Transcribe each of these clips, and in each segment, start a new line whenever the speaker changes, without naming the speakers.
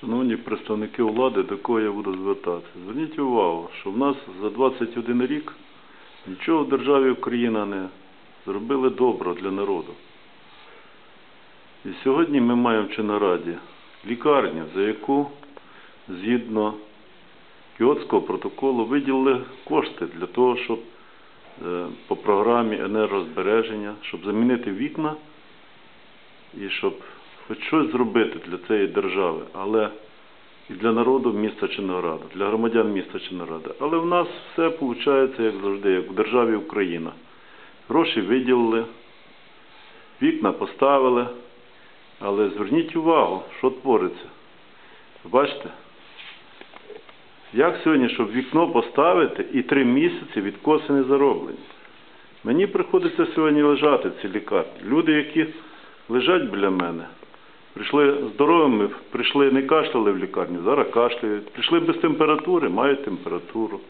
Шановні представники влади, до кого я буду звертатися. Зверніть увагу, що в нас за 21 рік нічого в державі Україна не зробили добро для народу. І сьогодні ми маємо в Чинораді лікарню, за яку згідно Кіотського протоколу виділили кошти для того, щоб е, по програмі енергозбереження, щоб замінити вікна і щоб хоч щось зробити для цієї держави, але і для народу міста Чинограда, для громадян міста Чинограда. Але в нас все виходить, як завжди, як в державі Україна. Гроші виділили, вікна поставили, але зверніть увагу, що твориться. Бачите? Як сьогодні, щоб вікно поставити і три місяці відкоси не зароблені? Мені приходиться сьогодні лежати в цій лікарні. Люди, які лежать біля мене, прийшли здоровими, прийшли, не кашляли в лікарню, зараз кашляють. Прийшли без температури, мають температуру.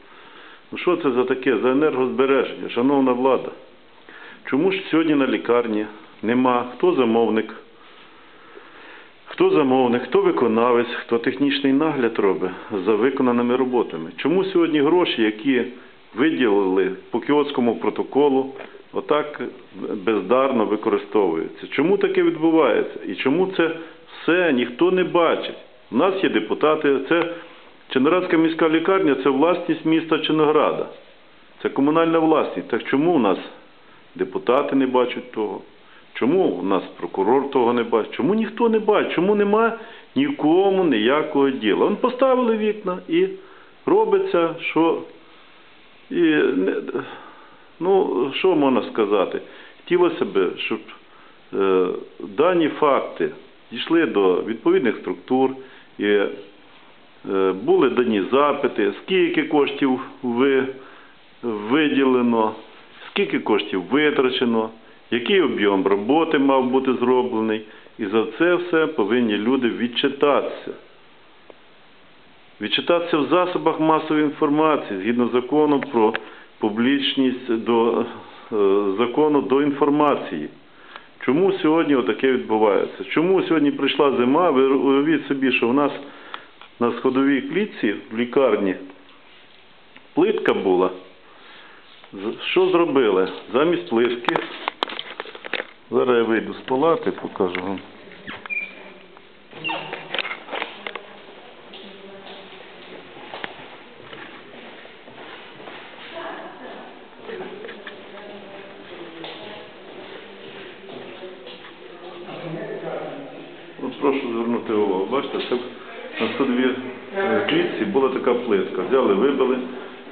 Ну що це за таке? За енергозбереження, шановна влада. Чому ж сьогодні на лікарні нема хто замовник? Хто замовник, хто виконавець, хто технічний нагляд робить за виконаними роботами? Чому сьогодні гроші, які виділили по кіотському протоколу, отак бездарно використовуються? Чому таке відбувається? І чому це все ніхто не бачить? У нас є депутати, це Чиноградська міська лікарня це власність міста Чинограда. Це комунальна власність. Так чому у нас депутати не бачать того? Чому у нас прокурор того не бачить? Чому ніхто не бачить? Чому нема нікому ніякого діла? Вон поставили вікна і робиться, що і ну, що можна сказати? Хотілося б, щоб е, дані факти дійшли до відповідних структур і е, були дані запити, скільки коштів ви, виділено, скільки коштів витрачено, який об'єм роботи мав бути зроблений. І за це все повинні люди відчитатися. Відчитатися в засобах масової інформації згідно закону про публічність до е, закону до інформації. Чому сьогодні отаке відбувається? Чому сьогодні прийшла зима? Ви уявіть собі, що в нас на сходовій клітці в лікарні плитка була. Що зробили? Замість плитки. Зараз я вийду з палати, покажу вам. Звернути увагу. Бачите, це на сходовій е, клітці була така плитка. Взяли, вибили,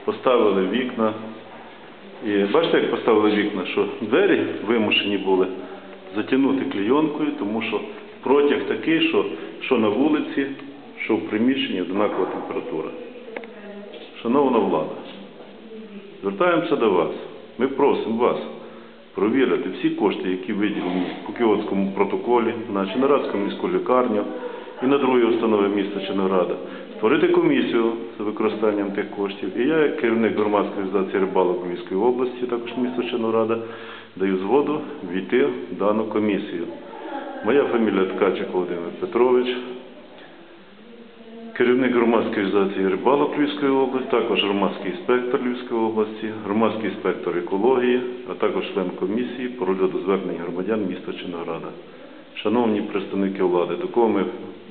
поставили вікна. І бачите, як поставили вікна, що двері вимушені були затягнути клійонкою, тому що протяг такий, що, що на вулиці, що в приміщенні однакова температура. Шановна влада, звертаємося до вас. Ми просимо вас провірити всі кошти, які виділені по Кіотському протоколі на Чинорадську міську лікарню і на другі установи міста Чинограда, створити комісію з використанням тих коштів. І я, як керівник громадської організації рибалок Львівської області, також міста Чинограда, даю згоду війти в дану комісію. Моя фамілія Ткачик Володимир Петрович, керівник громадської організації рибалок Львівської області, також громадський інспектор Львівської області, громадський інспектор екології, а також член комісії по розгляду звернень громадян міста Чинограда. Шановні представники влади, до кого ми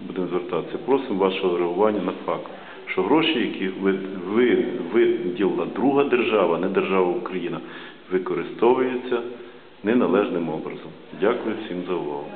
будемо звертатися? Просимо вашого реагування на факт, що гроші, які ви, ви, виділила друга держава, не держава Україна, використовуються неналежним образом. Дякую всім за увагу.